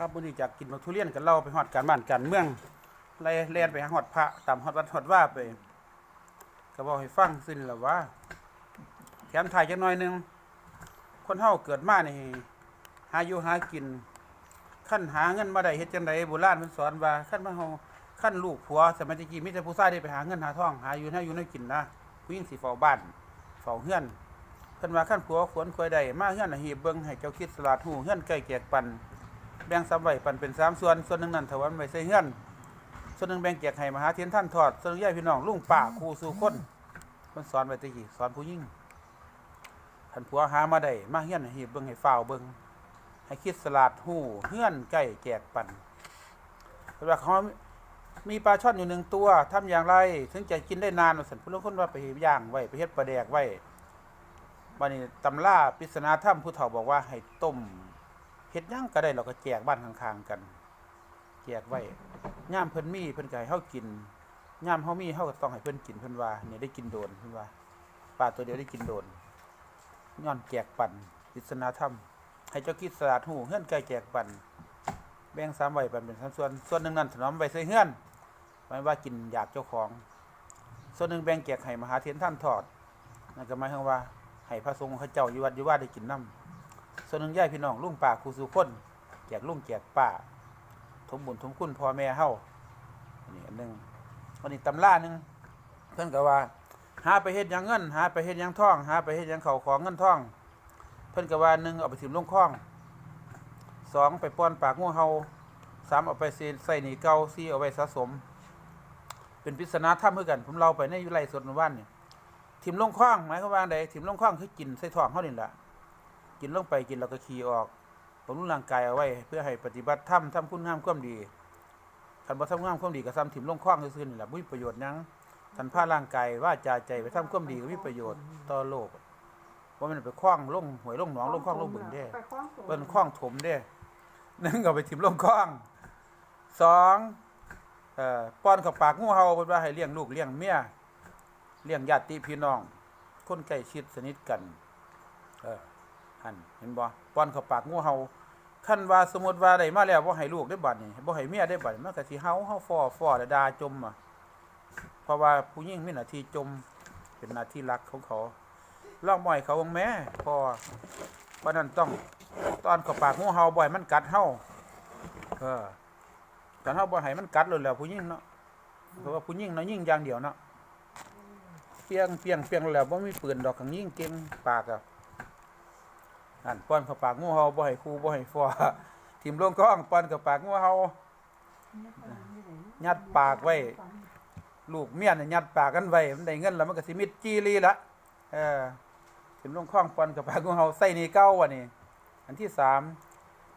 ครับมื้อนี้จากกินบักทุเรียนกันเล่าไปฮอดการบ้านการเมืองไล่แล่นไปหอดพระตามฮอดวัดฮอดว่าไปก็บอกให้ฟังซึ่นแหละว่าแถมถ่ายจักหน่อยนึง คนเฮาเกิดมานี่หาอยู่หากินขั้นหาเงินมาได้เฮ็ดจังไดโบราณเพิ่นสอนว่าขั้นมาเฮาขั้นลูกผัวสมัยตะกี้มีแต่ผู้ชายได้ไปหาเงินหาทองหาอยู่หาอยู่ให้กินนะผู้หญิงสิเฝ้าบ้านเฝ้าเฮือนเพิ่นว่าขั้นผัวขวนควยได้มาเฮือนน่ะหีบเบิ่งให้เจ้าคิดสลาดหูเฮือนใกล้แกกปัน แบ่งสามไว้ปันเป็นสามส่วน ส่วนหนึ่งนั่นถวันไว้ใส่เฮือน ส่วนหนึ่งแบ่งแจกให้มหาเทียนท่านทอด ส่วนหนึ่งแย่ายพี่น้องลุงป่าครูสู่คนมันสอนไว้ตะกี้สอนผู้ยิ่งท่านผัวหามาได้มาเฮือนให้เบิ่งให้ฝ้าวเบิ่งให้คิดสลาดหูเฮือนใกล้แจกปันเพราะว่าเขามีปลาช่อนอยู่หนึ่งตัวทำอย่างไร ถึงจะกินได้นานว่าสันผู้ลางคนว่าไปย่างไว้ไปเฮ็ดปลาแดกไว้บัดนี้ตำราปริศนาถ้ำผู้เฒ่าบอกว่าให้ต้ม เฮ็ดหยังก็ได้เราก็แจกบ้านข้างๆกัน แจกไว้ย่ามเพิ่นมีเพิ่นก็ให้เฮากินย่ามเฮามีเฮาก็ต้องให้เพิ่นกินเพิ่นว่าเนี่ยได้กินโดนเพิ่นว่าปลาตัวเดียวได้กินโดนย้อนแจกปันปิศนาธรรม ให้เจ้าคิดสลัดหูเฮือนไก่แจกปันแบ่งสามไว้ปันเป็นสามส่วน ส่วนหนึ่งนั้นถนอมไว้ใส่เฮือนหมายว่ากินอยากเจ้าของ ส่วนหนึ่งแบ่งแจกให้มหาเถรท่านทอดนั่นก็หมายถึงว่าให้พระสงฆ์เขาเจ้าอยู่วัดอยู่ว่าได้กินน้ำ ส่วนหนึ่งย่ายพี่น้องลุงป่าครูสุคนแจกลุงแจกป้าทมบุญทมคุณพ่อแม่เฮาอันนี้อันหนึ่งอันนี้ตำราหนึ่งเพิ่อนก็ว่าหาไปเฮ็ดยังเงิน หาไปเฮ็ดยังทองหาไปเฮ็ดยังเขาของเงินทอง เพิ่อนก็ว่าหนึ่งเอาไปถิ่มลงคลองสองไปป้อนปากงูเฮาสามเอาไปใส่ใส่หนีเกาสี่เอาไว้สะสม เป็นปริศนาธรรมคือกัน ผมเล่าไปในวิไลสดเมื่อวานเนี่ยถิ่มลงคลองหมายความว่าใดถิ่มลงคลองคือกินใส่ท้องเฮานี่แหละ กินลงไปกินแล้วก็ขี่ออกบำรุงร่างกายเอาไว้ เพื่อให้ปฏิบัติธรรมทำคุณงามความดีคันบ่ทำงามความดีก็ซ้ำถิ่มลงคว้างซื่อๆนี่แหละมีประโยชน์หยังทันพาร่างกายว่าจาใจไปทำความดีก็มีประโยชน์ต่อโลกบ่แม่นไปคว้างลงหวยลงหนองลงคว้างลงบึงเด้เปิ้นคว้างถมเด้หนึ่งเอาไปถิ่มลงคว้างสองเอ่อป้อนเข้าปากงูเห่าเพิ่นว่าให้เลี้ยงลูกเลี้ยงเมียเลี้ยงญาติพี่น้อง คนใกล้ชิดสนิทกัน เออ หันเห็นบ่ป้อนเข้าปากงูเห่าคันว่าสมมุติว่าได้มาแล้วบ่ให้ลูกได้บัดนี่บ่ให้เมียได้บัดมันก็สิเฮาเฮาฟอฟอแล้วดาจมอะเพราะว่าผู้หญิงมีหน้าที่จม เป็นหน้าที่รักของเขาลองบ่ให้เขาวงแม่พอเพราะนั้นต้องตอนเข้าปากงูเห่าบ่ให้มันกัดเฮาเออตอนเฮาบ่ให้มันกัดเลยแหล้วผู้หญิงเนาะเพราะว่าผู้หญิงเนาะยิงอย่างเดียวเนาะเปียงเปียงเปียงแล้วบ่มีปืนดอกขังยิงเก่งปากอะ นั่นป้อนเข้าปากงูเห่าบ่ให้คูบ่ให้ฟอทิ่มลงคลองป้อนเข้าปากงูเห่ายัดปากไว้ ลูกเมียน่ะยัดปากกันไว้มันได้เงินแล้วมันก็สิมิดจีรีละเออทิ่มลงคลองป้อนเข้าปากงูเห่าใส่หนี่เก่าว่ะนี่อันที่สาม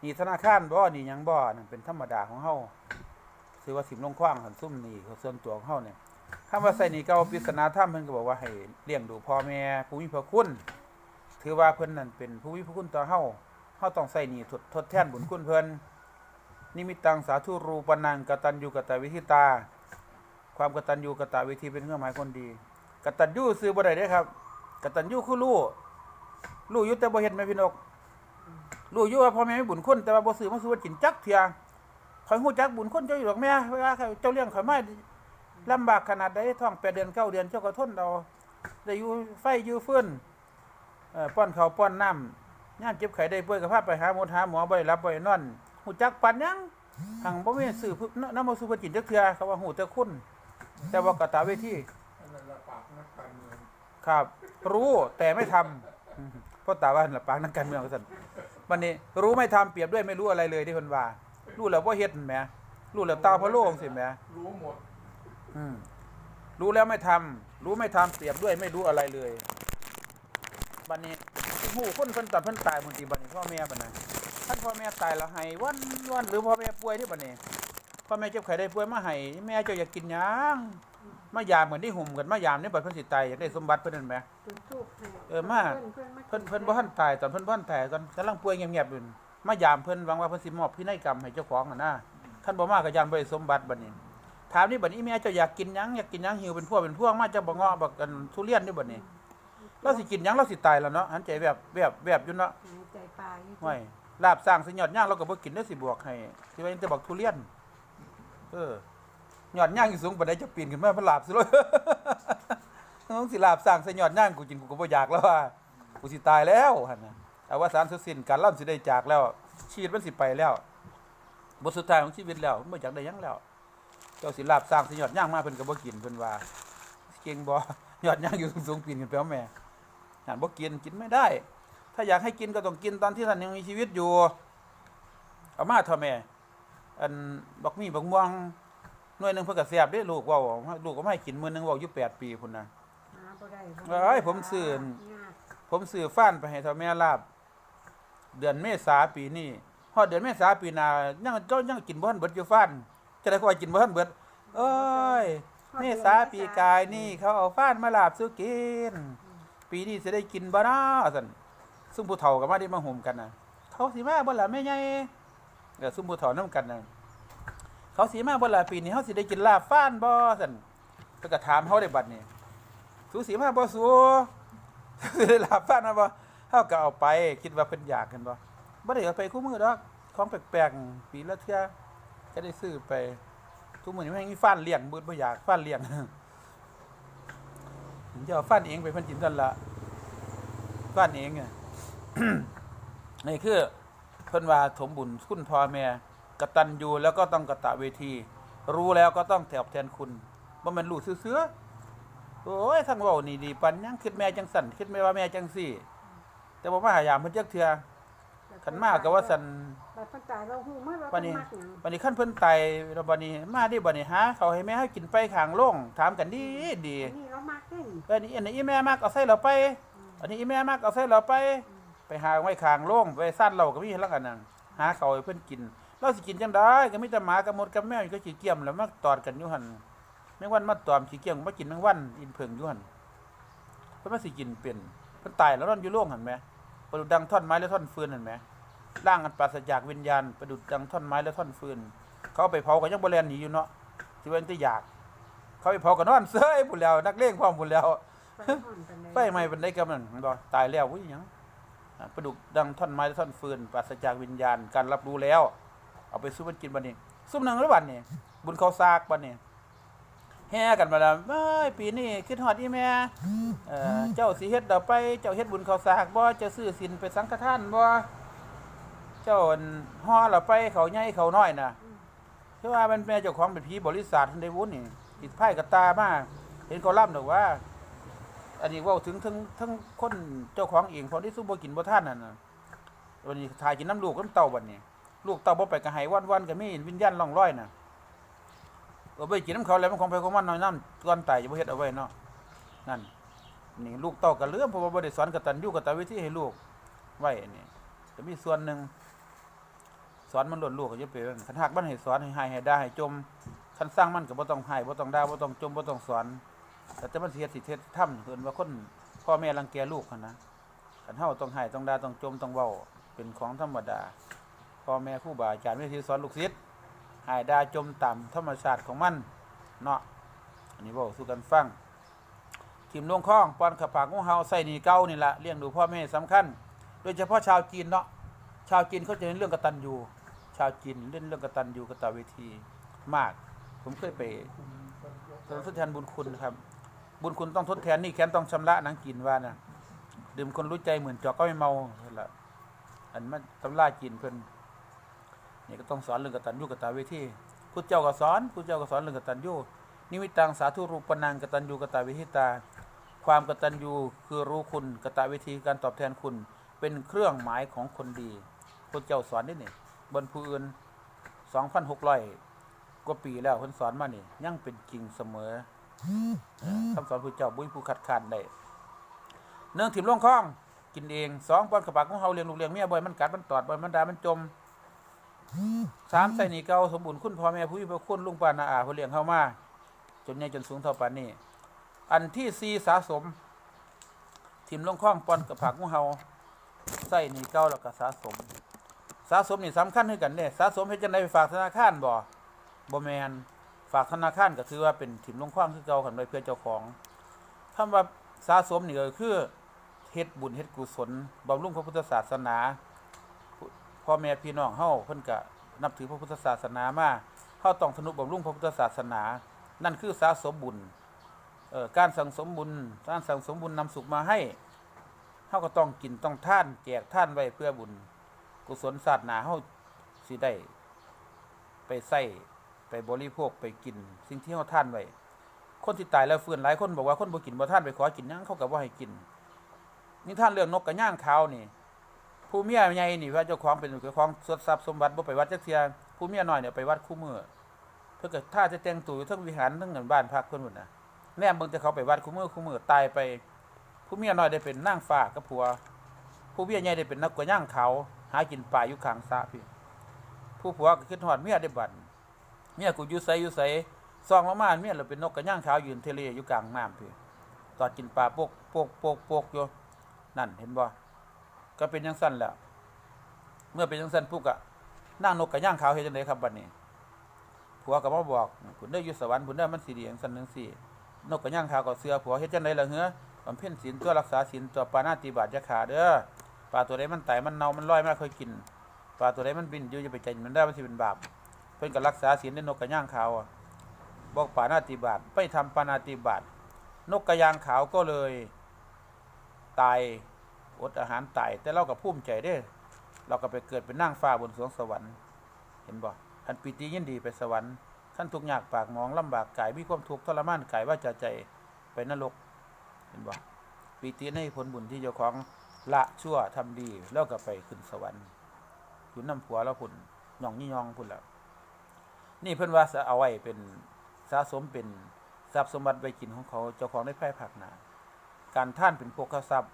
นี่ธนาคารบ่หนี่ยังบ่นั่นเป็นธรรมดาของเฮาซื้อว่าทิ่มลงคลองหันซุ่มนี่เขาส่วนตัวของเฮาเนี่ยคำว่าใส่นี่เก่าปริศนาธรรมเพิ่นก็บอกว่าให้เลี้ยงดูพ่อแม่ผู้มีพระคุณ ถือว่าเพิ่นนั่นเป็นผู้มีพระคุณต่อเฮาเฮาต้องใส่หนี้ทดทดแทนบุญคุณเพิ่นนิมิตตังสาธุรูปนังกตัญญูกตวิธิตา ความกตัญญูกตวิธีเป็นเครื่องหมายคนดี กตัญญูซื้อบ่ได้เด้ครับ กตัญญูคือรู้รู้อยู่แต่บ่เฮ็ดแม่พี่นกรู้อยู่ว่าพ่อแม่มีบุญคุณแต่ว่าบ่ซื้อมาสู่ว่ากินจักเทียข่อยฮู้จักบุญคุณเจ้าอยู่ดอกแม่เวลาเขาเจ้าเลี้ยงข่อยมาลำบากขนาดใดท้อง8เดือน9เดือนเจ้าก็ทนเอาได้อยู่ไฟอยู่ฟืน ป้อนเขาวป้อนน้ำย่ามเจ็บไข้ได้ป่วยก็พาไปหาหมอหาหมอบ่ได้รับบ่ได้นอนหูจักปันหยังทางบ่มีสื่อพึนำมาสู่พระจิตจักเทื่อเขาว่าหูแต่คุณแต่ว่ากตาเวทีอันนั้นละปากนักการเมืองครับรู้แต่ไม่ทำอืมเพราะตาว่าหั่นละปากนักการเมืองว่าซั่นบัดนี้รู้ไม่ทำเปรียบด้วยไม่รู้อะไรเลยที่เพิ่นว่า รู้แล้วบ่เฮ็ดแหมรู้แล้วตาพะโลจังซี่แหมรู้หมด อืมรู้แล้วไม่ทำรู้ไม่ทำเปรียบด้วยไม่รู้อะไรเลย บัดนี้หูคนเพิ่นตอนเพิ่นตายบางทีบัดนี้พ่อแม่บัดนั้นท่านพ่อแม่ตายแล้วให้วันวันหรือพ่อแม่ป่วยที่บัดนี้พ่อแม่เจ็บไข้ได้ป่วยมาให้แม่เจ้าอยากกินหยังมายามเหมือนที่หุ่มกันมายามนี่บัดเพิ่นสิตายอยากได้สมบัติเพิ่นนั่นแหมจุดทูบให้เออมาเพื่อนเพิ่นเพิ่นบ่ทันตายตอนเพิ่นบ่ทันตายตอนกำลังป่วยเงียบๆอยู่มายามเพิ่นหวังว่าเพิ่นสิมอบพินัยกรรมให้เจ้าของน่ะนะท่านบ่มาก็ยานบ่ได้สมบัติบัดนี้ถามนี่บัดนี้แม่เจ้าอยากกินหยังอยากกินหยังหิวเป็นพวกเป็นพวกมาเจะบ่เงาะบักกันทุเรียนนี่บัดนี้ เราสิกินหยังเราสิตายแล้วเนาะหันใจแบบแบบแบบอยู่เนาะหายใจปลายห้วยลาบสร้างสิยอดย่างเราก็บ่กินได้สิบวกให้สิว่าจะบอกทุเรียน เออยอดย่างอยู่สูงปานใดจะปีนขึ้นมาเพิ่นลาบสิเลยต้องสิลาบสร้างใส่ยอดย่างกูกินกูก็บ่อยากแล้วว่ากูสิตายแล้วหั่นน่ะอวสานสุดสิ้นการล่ำสิได้จากแล้ว ชีวิตมันสิไปแล้วบทสุดท้ายของชีวิตแล้วมันบ่อยากได้หยังแล้ว เจ้าสิลาบสร้างสิยอดย่างมาเพิ่นก็บ่กินเพิ่นว่าเก่งบ่ยอดย่างอยู่สูงๆปีนขึ้นไปเอาแม่ หันบ่กินกินไม่ได้ ถ้าอยากให้กินก็ต้องกินตอนที่ท่านยังมีชีวิตอยู่เอามาเถอะแม่อันบักมีบักม่วงหน่วยหนึงเพิ่นก็แซ่บเด้ลูกเว้าลูกก็ไม่ให้กินมื้อหนึงเว้าอยู่8ปีพุ่นน่ะหาบ่ได้เอ้ยผมซื้อยากผมซื้อฟ้านไปให้เท่าแม่ลาบ เดือนเมษาปีนี้ฮอดเดือนเมษาปีหน้ายังเจ้ายังกินบ่ทันเบิดอยู่ฟ้านจะได้ก็ว่ากินบ่ทันเบิด เอ้ยเมษาปีกายนี่เขาเอาฟ้านมาลาบสู้กิน ปีนี้สิได้กินบ่นาะซั่นซุ่มผู้เฒ่าก็มาได้มาห่มกันนะเขาสิมาบ่ล่ะแม่ใหญ่เออซุ่มผู้เฒ่านำกันนะเขาสิมาบ่ล่ะปีนี้เฮาสิได้กินลาบฟ้านบ่ซั่นเพิ่นก็ถามเฮาได้บัดนี้สูสิมาบ่สูสิได้ลาบฟ้านมาบ่เฮาก็เอาไปคิดว่าเพิ่นอยากกันบ่บ่ได้เอาไปคู่มือดอกของแปลกๆปีละเทื่อก็ได้ซื้อไปทุกมื้อนี้มันยังมีฟ้านเลี้ยงมืดบ่อยากฟ้านเลี้ยง ผมจะเอาฟันเองไปเพิ่นจินซั่นละฟันเองอะนี่คือเพิ่นว่าถมบุญคุณพ่อแม่กตัญญูแล้วก็ต้องกะตะเวที รู้แล้วก็ต้องแถบแทนคุณบ่ามันรู้ซื้อๆโอ้ยทั้งเว้านี่ดีปันยังคิดแม่จังสั่นคิดแม่ว่าแม่จังสี่ แต่บ่มาหายามเพิ่นจักเทื่อ คันมาก็ว่าสั่นบัดเพิ่นตายเราฮู้มาว่าวัเพิ่นนนี้มักหยังวันนี้ขั้นเพิ่นไตเราบัดนี้มาดิบัดนี้หาเขาวให้แม่ให้กินไปข้างโล่งถามกันดีดีอันนี้เรามักเด้นี่เออนี่อันนี้อีแม่มักเอาใส่เราไป อันนี้อีแม่มักเอาใส่เราไป ไปหาไว้ข้างโล่งไปซ่านเราก็มีลักอันนั้นหาเขาวให้เพิ่นกิน เราสิกินจังได้ก็มีแต่หมากับมดกับแมวก็สิเกี่ยมแล้วมาตอดกันอยู่หั่นแมงวันมาตอมสิเกี่ยมมากินแมงวันอินเพิงอยู่หั่นเพิ่นมาสิกินเป็นเพิ่นตายแล้วนอนอยู่โล่งหั่นแหม ประดุจดังท่อนไม้และท่อนฟืนหั่นแหมร่างกันปราศจากวิญญาณประดุจดังท่อนไม้และท่อนฟืน เขาเอาไปเผาก็ยังบ่แล่นหนีอยู่เนาะสิเว้นแต่อยาก เขาไปเผาก็นอนเซ้ยพุ่นแล้ว นักเลงพร้อมพุ่นแล้วไปห่อนปานใดไฟไหม้เป็นได้กำนั้นมันบ่ตายแล้วอุ้ยหยังอ่าประดุกดังท่อนไม้และท่อนฟืนปราศจากวิญญาณการรับรู้แล้ว เอาไปสู้มันกินบัดนี้ซุ่มหนังหรือบัดนี้บุญเขาซากบัดนี้ แห่กันมาแล้วปีนี้คิดฮอดอีแม่เอ่อเจ้าสิเฮ็ดดอกไป เจ้าเฮ็ดบุญเขาซากบ่เจ้าซื้อศีลไปสังฆทานบ่เจ้าอั่นห่อเราไปเขาใหญ่เขาน้อยน่ะเพราะว่ามันแม่เจ้าของเป็นผีบริษัทได้วุ้นนี่ติดไพ่กับตามาก เห็นเขาล่ำดอกว่า อันนี้เว่าถึงทั้งทั้งคนเจ้าของเองเพราะที่ซุ่มบ่กินบ่ท่านนั่นน่ะวันนี้ถ่ายกินน้ำลูกน้ำเต่าบัดนี้ ลูกเต่าบ่ไปกระหายวันวันๆก็มีวิญญาณล่องลอยน่ะ เอาไปกินน้ำเขาแล้วมันของไปของมันน้อยน้ำก่อนไตยจะบ่เฮ็ดเอาไว้เนาะนั่นนี่ลูกเต่าก็เลื่อมเพราะว่าบ่ได้สอนกตัญญูกตวิธีให้ลูกไว้นี่จะมีส่วนหนึ่งสอนมันหล่นลูกก็จะเป็นคันหักมันให้สอนให้ให้ให้ได้ให้จมคันสร้างมันก็บ่ต้องให้บ่ต้องด่าบ่ต้องจมบ่ต้องสอนแต่จะมันสิเฮ็ดสิเฮ็ดทำเพิ่นว่าคนพ่อแม่รังแกลูกนะคันเฮาต้องให้ต้องด่าต้องจมต้องเว้าเป็นของธรรมดาพ่อแม่ครูบาอาจารย์มีที่สอนลูกศิษย์ ให้ด่าจมตามธรรมชาติของมันเนาะอันนี้เว้าสู่กันฟังทีมลงคลองปอนขับปากงูเห่าใส่หนีเก่านี่ล่ะเลี้ยงดูพ่อแม่สำคัญ โดยเฉพาะชาวจีนเนาะชาวจีนเขาจะเน้นเรื่องกตัญญูชาวจีนเล่นเรื่องกตัญญูกตเวทีมาก ผมเคยไปทดแทนบุญคุณครับ บุญคุณต้องทดแทนนี่แค้นต้องชำระนังกินว่านะดื่มคนรู้ใจเหมือนจอกก็ไม่เมานั่นละอันมันตำราจีนเพิ่น นี่ก็ต้องสอนเรื่องกตัญญูกตเวทีพุทธเจ้าก็สอนพุทธเจ้าก็สอนเรื่องกตัญญูนิมิตังสาธุรูปนังกตัญญูกตเวทิตา ความกตัญญูคือรู้คุณกตเวทีการตอบแทนคุณ เป็นเครื่องหมายของคนดีพระเจ้าสอนนี่นี่บนผู้อื่นสองพันหกร้อยกว่าปีแล้วเพิ่นสอนมานี่ยังเป็นจริงเสมอคำสอนพระเจ้าบุญผู้ขัดขานได้เนื่องถิ่มลงคลอง กินเองสองปอนกระปักของเฮาเลี้ยงลูกเลี้ยงเมียบ่อยมันกัดมันตอดบ่อยมันด่ามันจม สามใส่นี่เก่าสมบูรณ์คุณพ่อแม่ผู้มีพระคุณลุงป้านาอาผู้เลี้ยงเฮามาจนใหญ่จนสูงเท่าปานนี้ อันที่สี่สะสมถิ่มลงคล้องปอนกระปักของเฮาใส่หนี่เก่าแล้วก็สะสม สะสมนี่สำคัญคือกันเนี่ยสะสมเฮ็ดจังไดไปฝากธนาคารบ่บ่แมนฝากธนาคารก็ถือว่าเป็นถิ่มลงความคือเก่ากันไว้เพื่อเจ้าของคำว่าสะสมนี่ก็คือเฮ็ดบุญเฮ็ดกุศลบำรุงพระพุทธศาสนา พ่อแม่พี่น้องเฮาเพิ่นก็นับถือพระพุทธศาสนามาเฮาต้องทนุบำรุงพระพุทธศาสนา นั่นคือสะสมบุญเอ่อการสั่งสมบุญการสั่งสมบุญนำสุขมาให้เฮาก็ต้องกินต้องท่านแจกท่านไว้เพื่อบุญ กุศลศาสนาเฮาสิได้ไปใส่ไปบริโภคไปกิน สิ่งที่เฮาท่านไว้คนที่ตายแล้วฟื้นหลายคนบอกว่าคนบ่กินบ่ท่านไปขอกินหยังเขาก็บ่ให้กินนี่ท่านเรื่องนกกระย่างขาวนี่ ผู้เมียใหญ่นี่ว่าเจ้าของเป็นเจ้าของสดทรัพย์สมบัติบ่ไปวัดจักเทียผู้เมียน้อยเนี่ยไปวัดคู่มือเพิ่นก็ถ้าจะแต่งตัวอยู่ทั้งวิหารทั้งเงินบ้านพักเพิ่นพุ่นน่ะแนมเบิ่งแต่เขาไปวัดคู่มือคู่มือตายไป ผู้เมียน้อยได้เป็นนางฟ้ากับผัว ผู้เมียใหญ่ได้เป็นนักกระย่างเขา หากินป่าอยู่ข้างสระพี่ผู้ผัวก็คิดฮอดเมียได้บัดเมียกูอยู่ไสอยู่ไสซองมามาเมียเราเป็นนกกระย่างขาวยืนเทเลอยู่กลางน้ำพี่ตอดกินปลาโปกโปกโปกโปกอยู่นั่นเห็นบ่ ก็เป็นจังซั่นแล้ว เมื่อเป็นจังซั่นผู้ก็นั่งนกกระย่างขาวเฮ็ดจังไดครับบัดนี้ผัวก็มาบอกผุนได้อยู่สวรรค์ผุนได้อมันสิดีจังซั่นจังซี่นกกระย่างขาวก็เสือผัวเฮ็ดจังไดล่ะเหือบำเพ็ญศีลตัวรักษาศีลตัวปานาติบาตอย่าขาเด้อปลาตัวใดมันตายมันเน่ามันลอยมันค่อยกินปลาตัวใดมันบินอยู่อย่าไปใจมันได้มันสิเป็นบาปเพิ่นก็รักษาศีลในนกกระย่างขาวอะบอกปานาติบาตไปทำปานาติบาตนกกระยางขาวก็เลย ตาย อดอาหารตายแต่เราก็ภูมิใจเด้เราก็ไปเกิดเป็นนางฟ้าบนสวงสวรรค์ เห็นบ่คันปีติยินดีไปสวรรค์ขั้นทุกข์ยากปากมองลำบากกายมีความทุกข์ทรมานกายว่าจะใจไปนรก เห็นบ่ปีติในผลบุญที่เจ้าของละชั่วทำดีแล้วก็ไปขึ้นสวรรค์อยู่น้ำผัวแล้วพุ่นย่องยี่ยองพุ่นแล้วนี่เพิ่นว่าจะเอาไว้เป็นสะสมเป็นทรัพย์สมบัติไว้กินของเขาเจ้าของได้ไพ่ผักหนาการท่านเป็นพวกข้าทรัพย์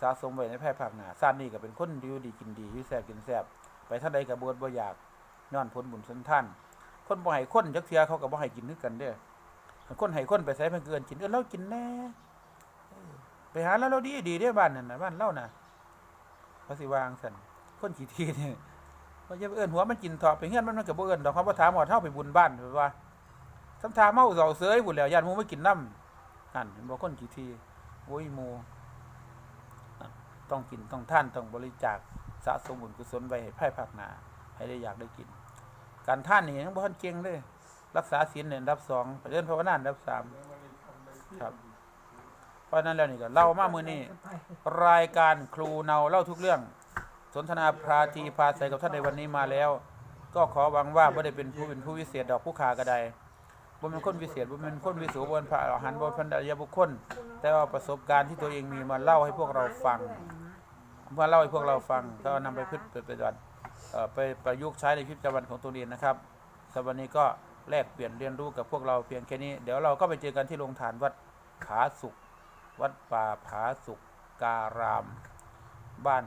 สะสมไว้ในไพ่ผักหนาซานนี่ก็เป็นคนดีอยู่ดีกินดีอยู่แซ่บกินแซ่บไปท่านใดกับบวชบ่อยากย้อนผลบุญสันท่าน คนบ่ให้คนจักเทียเขาก็บ่ให้กินนึกกันเด้อคนให้คนไปใส่เพิ่นเกินกินเออเรากินแน่ไปหาแล้วเราดีดีเด้บ้านนั่นน่ะบ้านเล่าน่ะเขาสิวางซั่นคนขี้ทีนี่ว่าจะเอิ้นหัวมันกินถอไปเฮือนมันมันก็บ่เอิ้นดอกเขาบ่ถามว่าเฮาไปบุญบ้านว่าสำทาเมาเสาเสยบุญแล้วญาติหมู่มากินน้ำนั่นเห็นบ่คนกี่ทีโอ้ยหมู่ ต้องกินต้องท่านต้องบริจาคสะสมบุญกุศลไว้ให้ภายภาคหนาให้ได้อยากได้กิน การท่านนี่ยังบ่ทันเก่งเลยรักษาศีลเนี่ยอันดับสองเรียนภาวนาอันดับสามครับเพราะนั้นแล้วนี่ก็เล่ามามือนี้รายการครูเนาเล่าทุกเรื่อง สนทนาพราทีพาใสกับท่านในวันนี้มาแล้ว ก็ขอหวังว่าบ่ได้เป็นผู้เป็นผู้วิเศษดอกผู้ขากระไดบ่เป็นคนวิเศษบ่เป็นคนวิสูบ่เป็นพระอรหันต์บ่เป็นอริยบุคคล แต่ว่าประสบการณ์ที่ตัวเองมีมาเล่าให้พวกเราฟัง มาเล่าให้พวกเราฟังก็นำไปพฤติปฏิบัติไปประยุกต์ใช้ในชีวิตประจำวันของตัวเองนะครับสำหรับวันนี้ก็แลกเปลี่ยนเรียนรู้กับพวกเราเพียงแค่นี้ เดี๋ยวเราก็ไปเจอกันที่โรงทานวัดผาสุกวัดป่าผาสุกการาม บ้าน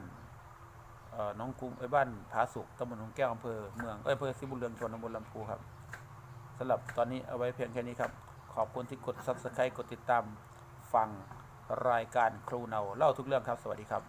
น้องกุ้งไอ้บ้านผาสุกตำบลหนองแก้วอำเภอเมืองเอ้ยอำเภอสิบุญเรืองชนตำบลลำพูครับสำหรับตอนนี้เอาไว้เพียงแค่นี้ครับ ขอบคุณที่กด subscribe กดติดตามฟังรายการครูเนาเล่าทุกเรื่องครับ สวัสดีครับ